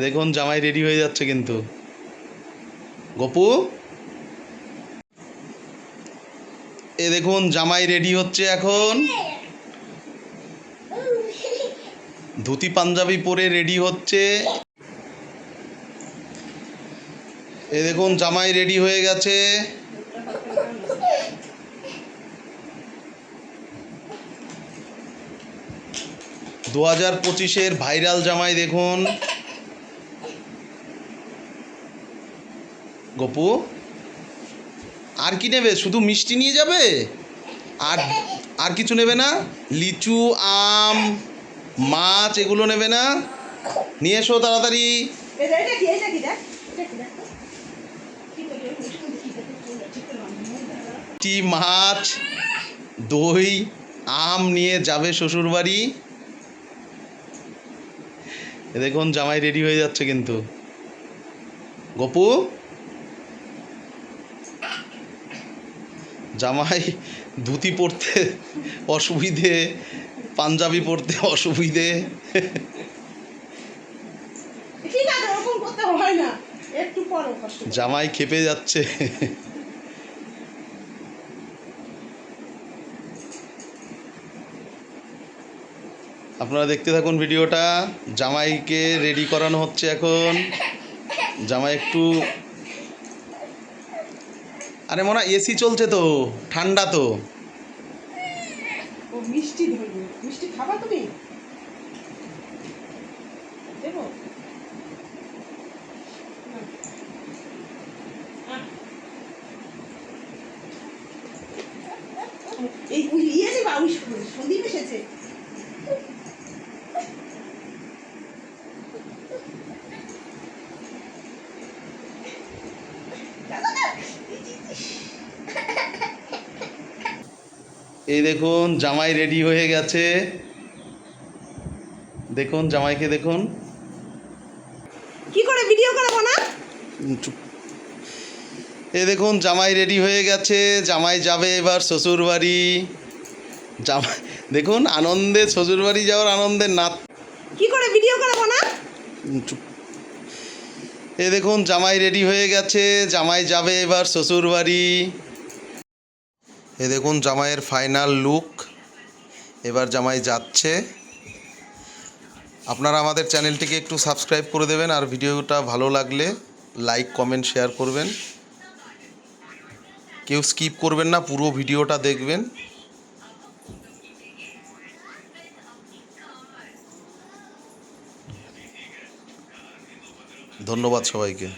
দেখুন, জামাই রেডি হয়ে যাচ্ছে কিন্তু। গপু? এ দেখুন, জামাই রেডি হচ্ছে এখন। ধুতি পাঞ্জাবি পরে রেডি হচ্ছে। এ দেখুন, জামাই রেডি হয়ে গেছে। দু হাজার পঁচিশের ভাইরাল জামাই দেখুন। গপু আর কি নেবে শুধু মিষ্টি নিয়ে যাবে আর আর কিছু নেবে না লিচু আম মাছ এগুলো নেবে না নিয়ে এসো তাড়াতাড়ি? মিষ্টি মাছ দই আম নিয়ে যাবে শ্বশুর বাড়ি এ দেখুন জামাই রেডি হয়ে যাচ্ছে কিন্তু গপু জামাই ধুতি পরতে অসুবিধে পাঞ্জাবি পরতে অসুবিধে। জামাই খেপে যাচ্ছে। আপনারা দেখতে থাকুন ভিডিওটা। জামাইকে রেডি করানো হচ্ছে এখন। জামাই একটু আরে মনে এসি চলছে তো, ঠান্ডা তো। ও মিষ্টি মিষ্টি খাবা তুমি? দেবো। এই ইয়ে যে বা ওই সন্দীপ এসেছে দাদা না এই দেখুন জামাই রেডি হয়ে গেছে। দেখুন জামাইকে দেখুন। কি করে ভিডিও করাবো না। এই দেখুন জামাই রেডি হয়ে গেছে। জামাই যাবে এবার শ্বশুর বাড়ি জামাই দেখুন আনন্দে শ্বশুর বাড়ি যাওয়ার আনন্দে নাচ কি করে ভিডিও করাবো না। এই দেখুন জামাই রেডি হয়ে গেছে। জামাই যাবে এবার শ্বশুর বাড়ি এ দেখুন, জামাইয়ের ফাইনাল লুক এবার জামাই যাচ্ছে। আপনারা আমাদের চ্যানেলটিকে একটু সাবস্ক্রাইব করে দেবেন আর ভিডিওটা ভালো লাগলে লাইক কমেন্ট শেয়ার করবেন। কেউ স্কিপ করবেন না, পুরো ভিডিওটা দেখবেন। ধন্যবাদ সবাইকে।